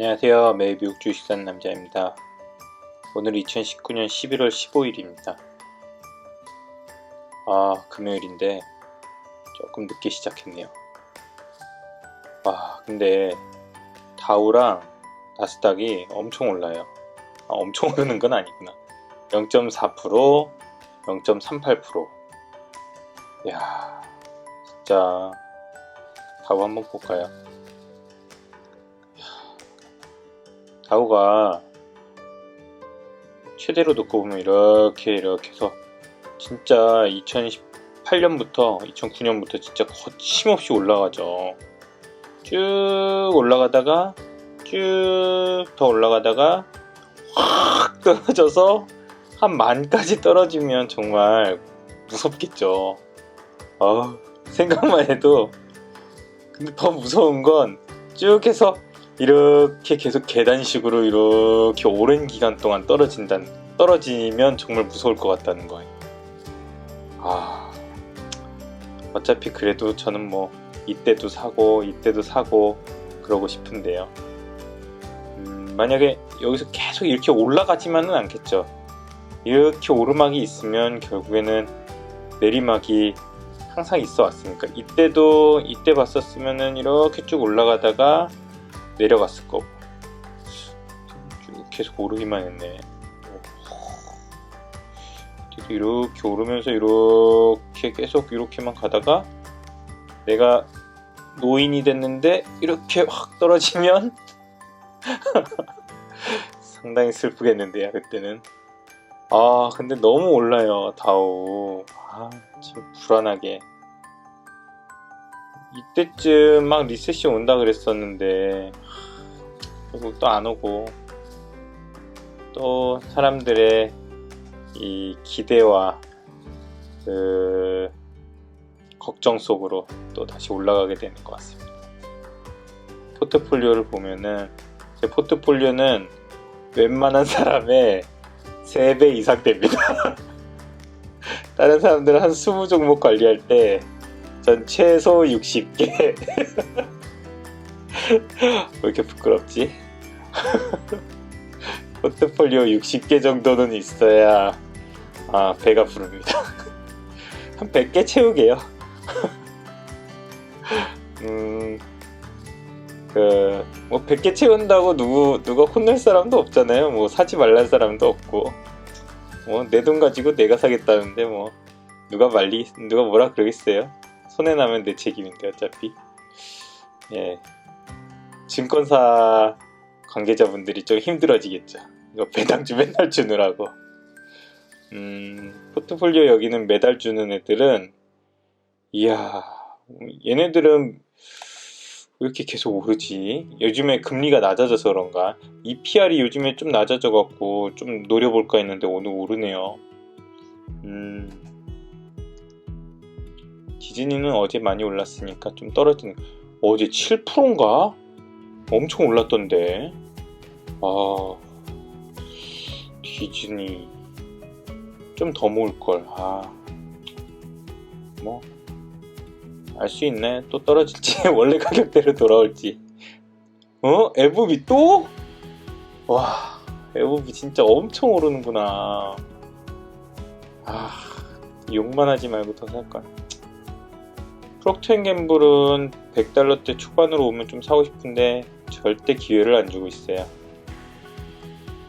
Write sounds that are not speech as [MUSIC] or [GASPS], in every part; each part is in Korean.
안녕하세요. 매일 미국 주식 사는 남자입니다. 오늘 2019년 11월 15일입니다. 아, 금요일인데 조금 늦게 시작했네요. 와, 근데 다우랑 나스닥이 엄청 올라요. 아, 엄청 오르는 건 아니구나. 0.4%, 0.38%. 이야, 진짜 다우 한번 볼까요? 다우가 최대로 놓고 보면 이렇게 이렇게 해서 진짜 2018년부터 2009년부터 진짜 거침없이 올라가죠. 쭉 올라가다가 쭉 더 올라가다가 확 떨어져서 한 만까지 떨어지면 정말 무섭겠죠. 어, 생각만 해도 근데 더 무서운 건 쭉 해서 이렇게 계속 계단식으로 이렇게 오랜 기간 동안 떨어진다 떨어지면 정말 무서울 것 같다는 거예요. 아 어차피 그래도 저는 뭐 이때도 사고 이때도 사고 그러고 싶은데요. 음, 만약에 여기서 계속 이렇게 올라가지만은 않겠죠. 이렇게 오르막이 있으면 결국에는 내리막이 항상 있어 왔으니까 이때도 이때 봤었으면은 이렇게 쭉 올라가다가 내려갔을 거고 쭉 계속 오르기만 했네. 이렇게 오르면서 이렇게 계속 이렇게만 가다가 내가 노인이 됐는데 이렇게 확 떨어지면 [LAUGHS] 상당히 슬프겠는데요 그때는. 아 근데 너무 올라요 다오 아 지금 불안하게 이때쯤 막 리셋이 온다 그랬었는데 결국 또 안 오고 또 사람들의 이 기대와 그 걱정 속으로 또 다시 올라가게 되는 것 같습니다. 포트폴리오를 보면은 제 포트폴리오는 웬만한 사람의 3배 이상 됩니다. [LAUGHS] 다른 사람들은 한 20종목 관리할 때 전 최소 60개. 왜 이렇게 부끄럽지? 포트폴리오 60개 정도는 있어야 아, 배가 부릅니다. 한 100개 채우게요. 음, 그, 뭐 100개 채운다고 누구, 누가 혼낼 사람도 없잖아요. 뭐 사지 말란 사람도 없고. 뭐 내 돈 가지고 내가 사겠다는데 뭐 누가 말리, 누가 뭐라 그러겠어요. 손해 나면 내 책임인데 어차피. 예. 증권사 관계자분들이 좀 힘들어지겠죠. 이거 배당주 맨날 주느라고. 음, 포트폴리오 여기는 매달 주는 애들은, 이야, 얘네들은 왜 이렇게 계속 오르지? 요즘에 금리가 낮아져서 그런가? 이 PR이 요즘에 좀 낮아져갖고 좀 노려볼까 했는데 오늘 오르네요. 음, 디즈니는 어제 많이 올랐으니까 좀 떨어지는, 어제 7%인가? 엄청 올랐던데. 아, 디즈니. 좀 더 모을걸. 아, 뭐, 알 수 있네. 또 떨어질지, [LAUGHS] 원래 가격대로 돌아올지. 어? 에브비 또? 와, 에브비 진짜 엄청 오르는구나. 아, 욕만 하지 말고 더 살걸. 프록트앤갬블은 100달러대 초반으로 오면 좀 사고 싶은데 절대 기회를 안 주고 있어요.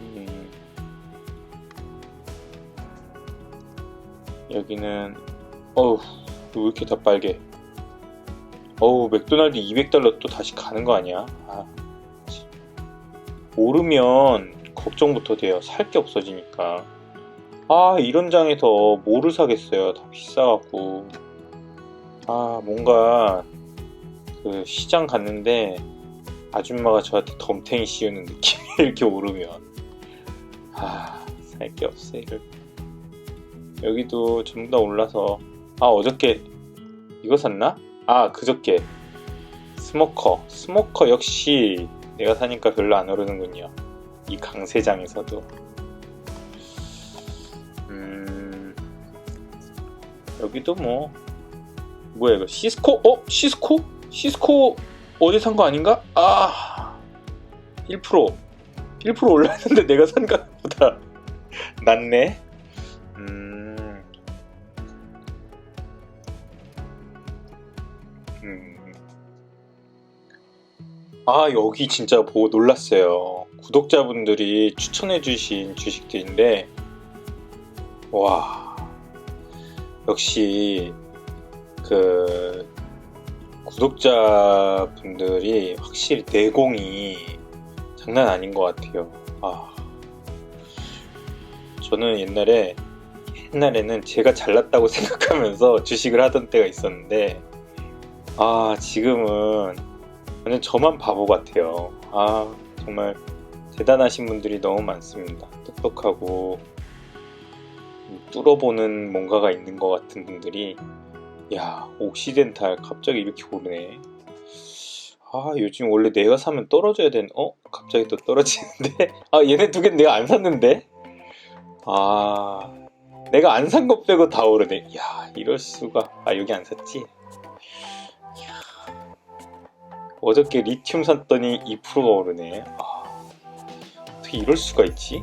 음, 여기는 어우 왜 이렇게 다 빨개? 어우 맥도날드 200달러 또 다시 가는 거 아니야? 아, 참. 오르면 걱정부터 돼요. 살 게 없어지니까. 아 이런 장에서 뭐를 사겠어요? 다 비싸갖고. 아 뭔가 그 시장 갔는데 아줌마가 저한테 덤탱이 씌우는 느낌 [LAUGHS] 이렇게 오르면. 아 살 게 없어 이럴 여기도 전부 다 올라서. 아 어저께 이거 샀나? 아 그저께. 스모커. 스모커 역시 내가 사니까 별로 안 오르는군요. 이 강세장에서도. 음 여기도 뭐 뭐야 이거 시스코? 어? 시스코? 시스코 어제 산 거 아닌가? 아 1% 1% 올랐는데 내가 산 가격보다 [LAUGHS] 낫네. 음. 음. 아, 여기 진짜 보고 놀랐어요. 구독자분들이 추천해주신 주식들인데, 와, 역시, 그, 구독자분들이 확실히 내공이 장난 아닌 것 같아요. 아. 저는 옛날에 옛날에는 제가 잘났다고 [LAUGHS] 생각하면서 주식을 하던 때가 있었는데 아 지금은 완전 저만 바보 같아요. 아 정말 대단하신 분들이 너무 많습니다. 똑똑하고 뚫어보는 뭔가가 있는 것 같은 분들이 야 옥시덴탈 갑자기 이렇게 오르네. 아 요즘 원래 내가 사면 떨어져야 되는 어? 갑자기 또 떨어지는데? [LAUGHS] 아 얘네 두 개는 내가 안 샀는데? 아 내가 안 산 것 빼고 다 오르네. 야 이럴 수가. 아 여기 안 샀지? 어저께 리튬 샀더니 2%가 오르네. 아 어떻게 이럴 수가 있지?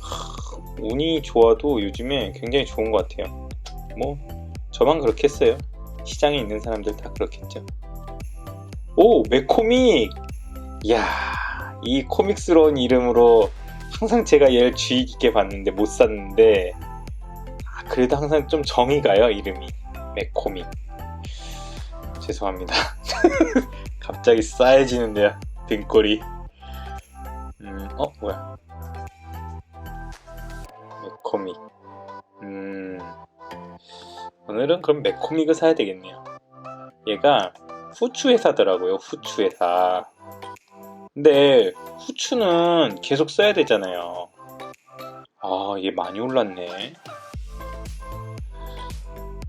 하, 운이 좋아도 요즘에 굉장히 좋은 것 같아요 뭐 저만 그렇겠어요. 시장에 있는 사람들 다 그렇겠죠. 오 매코믹! 이야 이 코믹스러운 이름으로 항상 제가 얘를 주의 깊게 봤는데 못 샀는데 아, 그래도 항상 좀 정이 가요 이름이. 매코믹. 죄송합니다. [LAUGHS] 갑자기 싸해지는데요 등골이. 음, 어 뭐야. 매코믹. 음 오늘은 그럼 매코믹을 사야 되겠네요 얘가 후추 회사더라고요 후추 회사 근데 후추는 계속 써야 되잖아요. 아, 얘 많이 올랐네.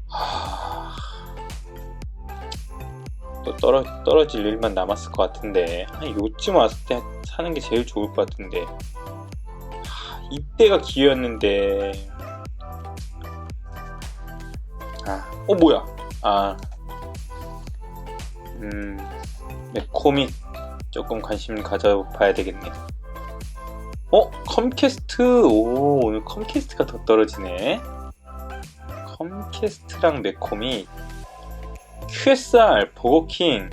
하... 또 떨어, 떨어질 일만 남았을 것 같은데. 한 요쯤 왔을 때 사는 게 제일 좋을 것 같은데. 하, 이때가 기회였는데. 아, 어, 뭐야? 아. 음, 매코믹 조금 관심 가져봐야 되겠네. 어? 컴캐스트! 오, 오늘 컴캐스트가 더 떨어지네. 컴캐스트랑 매콤이 QSR, 버거킹.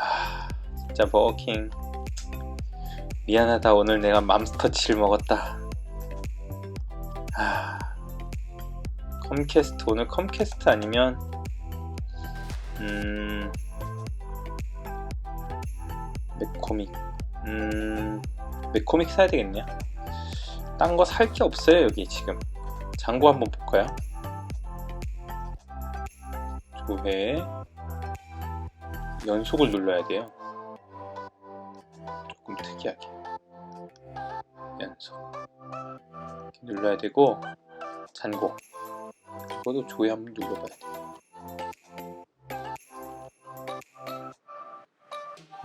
아, 진짜 버거킹. 미안하다. 오늘 내가 맘스터치를 먹었다. 컴캐스트. 오늘 컴캐스트 아니면, 음, 맥코믹. 음 맥코믹 사야 되겠냐? 딴거 살 게 없어요 여기 지금. 장고 한번 볼까요 조회. 연속을 눌러야 돼요. 조금 특이하게. 연속. 이렇게 눌러야 되고 잔고 이것도 조회 한번 눌러봐야 돼요.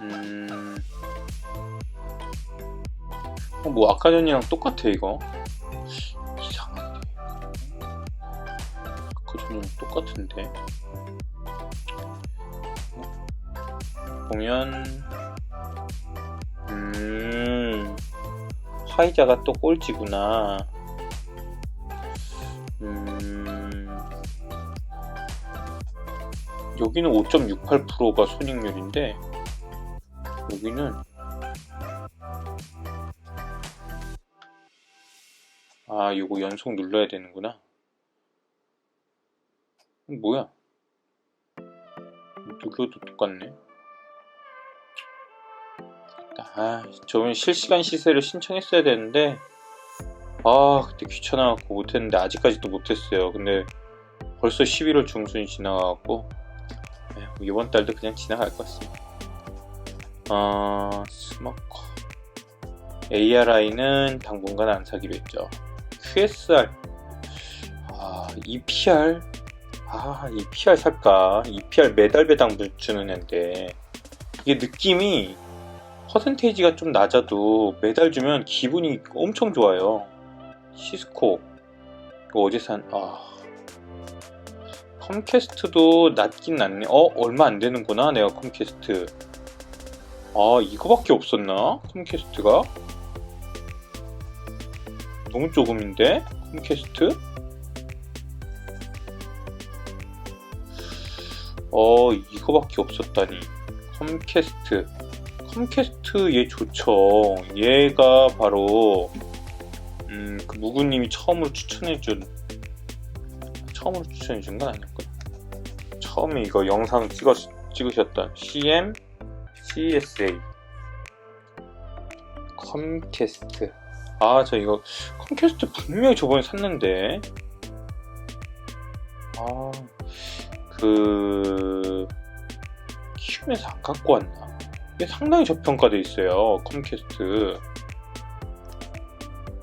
음... 어, 뭐 아까 전이랑 똑같아 이거? 이상한데. 아까 전이랑 똑같은데. 보면 음 화이자가 또 꼴찌구나 여기는 5.68%가 손익률인데 여기는 아 이거 연속 눌러야 되는구나. 뭐야? 누구도 똑같네. 아 저번 실시간 시세를 신청했어야 되는데 아 그때 귀찮아갖고 못했는데 아직까지도 못했어요. 근데 벌써 11월 중순이 지나가갖고. 네, 이번 달도 그냥 지나갈 것 같습니다. 어, 스모커. ARI는 당분간 안 사기로 했죠. QSR 아, EPR 아, EPR 살까? EPR 매달 배당 주는 앤데. 이게 느낌이 퍼센테이지가 좀 낮아도 매달 주면 기분이 엄청 좋아요. 시스코. 이거 어제 산 아, 컴캐스트도 낮긴 낮네 어 얼마 안 되는구나 내가 컴캐스트 아 이거밖에 없었나? 컴캐스트가? 너무 조금인데? 컴캐스트? 어 이거밖에 없었다니 컴캐스트 컴캐스트 얘 좋죠 얘가 바로 음, 그 무구님이 처음으로 추천해준 처음으로 추천해 준 건 아니었구나 처음에 이거 영상 찍었, 찍으셨던 CM CSA 컴캐스트. 아 저 이거 컴캐스트 분명히 저번에 샀는데. 아 그 키움에서 안 갖고 왔나? 이게 상당히 저평가돼 있어요 컴캐스트.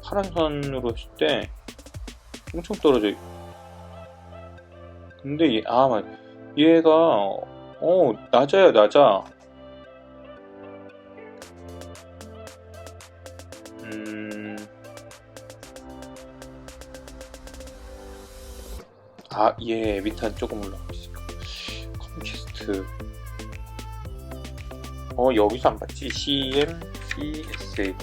파란선으로 했을 때 엄청 떨어져 있- 근데 얘, 아 맞- 얘가 어 낮아요 낮아 음. 아, 예, 밑한 조금 올라가고 있어요. 컴캐스트. 어, 여기서 안 봤지? CM, CSA.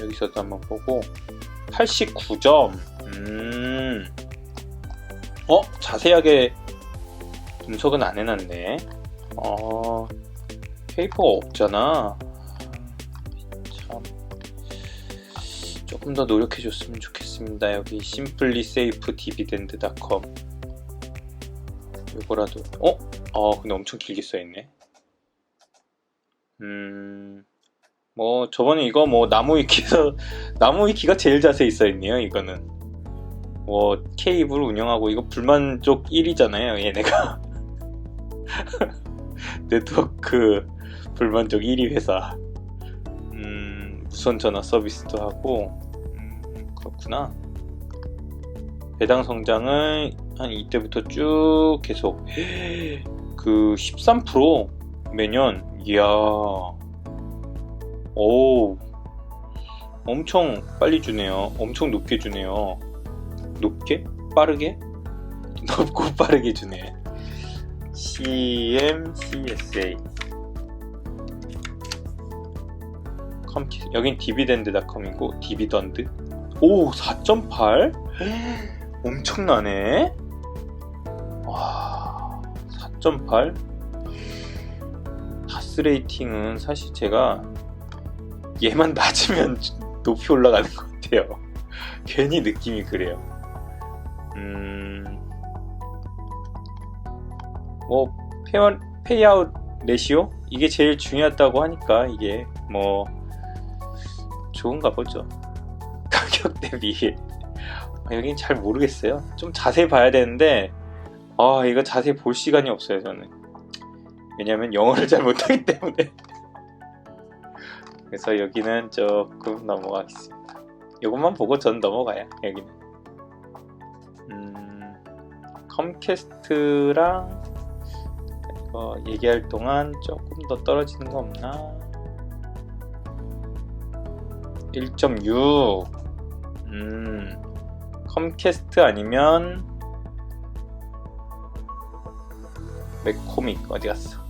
여기서도 한번 보고. 89점. 음. 어, 자세하게 분석은 안 해놨네. 어, 페이퍼가 없잖아. 참 조금 더 노력해 줬으면 좋겠습니다. 여기 디비덴드닷컴 요거라도 어? 어 근데 엄청 길게 써 있네. 음. 뭐 저번에 이거 뭐 나무 위키에서 [LAUGHS] 나무 위키가 제일 자세히 써 있네요. 이거는 뭐 케이블 운영하고 이거 불만족 1위잖아요. 얘네가 [LAUGHS] 네트워크 불만족 1위 회사. 음, 무선 전화 서비스도 하고 음, 그렇구나. 배당 성장을 한 이때부터 쭉 계속 [GASPS] 그 13% 매년 이야 오 엄청 빨리 주네요. 엄청 높게 주네요. 높게? 빠르게? [LAUGHS] 높고 빠르게 주네. CM, CSA. 컴키 여긴 디비덴드닷컴이고 디비던드 오 4.8 [GASPS] 엄청나네 와 4.8 다스 레이팅은 사실 제가 얘만 낮으면 [LAUGHS] 높이 올라가는 것 같아요 [LAUGHS] 괜히 느낌이 그래요 음뭐 페어 페이아웃 레시오 이게 제일 중요하다고 하니까 이게 뭐 좋은가 보죠. [LAUGHS] 가격 대비 아, 여긴 잘 모르겠어요. 좀 자세히 봐야 되는데 아 이거 자세히 볼 시간이 없어요 저는. 왜냐면 영어를 잘 못하기 때문에. [LAUGHS] 그래서 여기는 조금 넘어가겠습니다. 이것만 보고 전 넘어가요. 여기는. 컴캐스트랑 이거 얘기할 동안 조금 더 떨어지는 거 없나? 1.6 음, 컴캐스트 아니면 맥코믹 어디 갔어?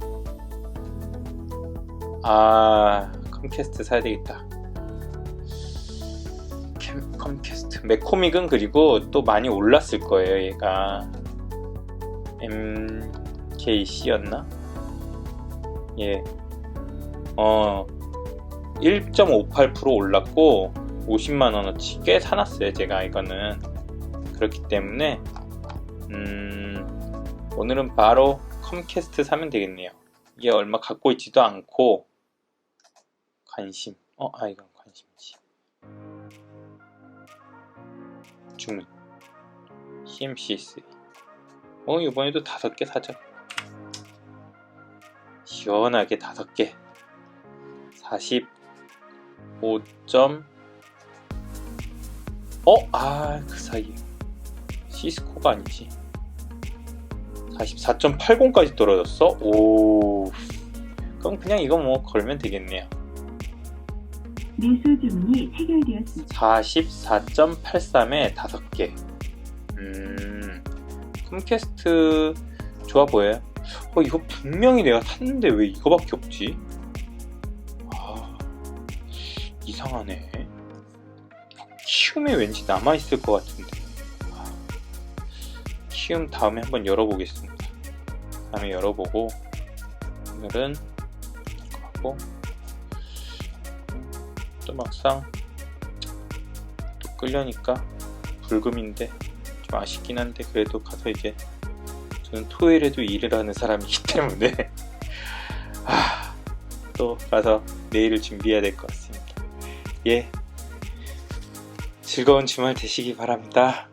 아 컴캐스트 사야 되겠다. 캠, 컴캐스트 맥코믹은 그리고 또 많이 올랐을 거예요 얘가 MKC였나? 예. 어 1.58% 올랐고 50만원어치 꽤 사놨어요 제가 이거는 그렇기 때문에 음, 오늘은 바로 컴캐스트 사면 되겠네요 이게 얼마 갖고 있지도 않고 관심 어? 아 이건 관심이지 주문 CMCS 어 이번에도 다섯 개 사자. 시원하게 다섯 개. 45점. 어? 아 그 사이에. 시스코가 아니지. 44.80까지 떨어졌어? 오. 그럼 그냥 이거 뭐 걸면 되겠네요. 매수 주문이 해결되었습니다. 44.83에 5개. 음 컴캐스트 좋아 보여요 어 이거 분명히 내가 샀는데 왜 이거밖에 없지? 아 이상하네. 키움에 왠지 남아 있을 것 같은데. 아, 키움 다음에 한번 열어보겠습니다. 다음에 열어보고 오늘은 하고 또 막상 또 끌려니까 불금인데 좀 아쉽긴 한데 그래도 가서 이제 저는 토요일에도 일을 하는 사람이기 때문에 [LAUGHS] 아, 또 가서 내일을 준비해야 될 것 같습니다. 예. 즐거운 주말 되시기 바랍니다.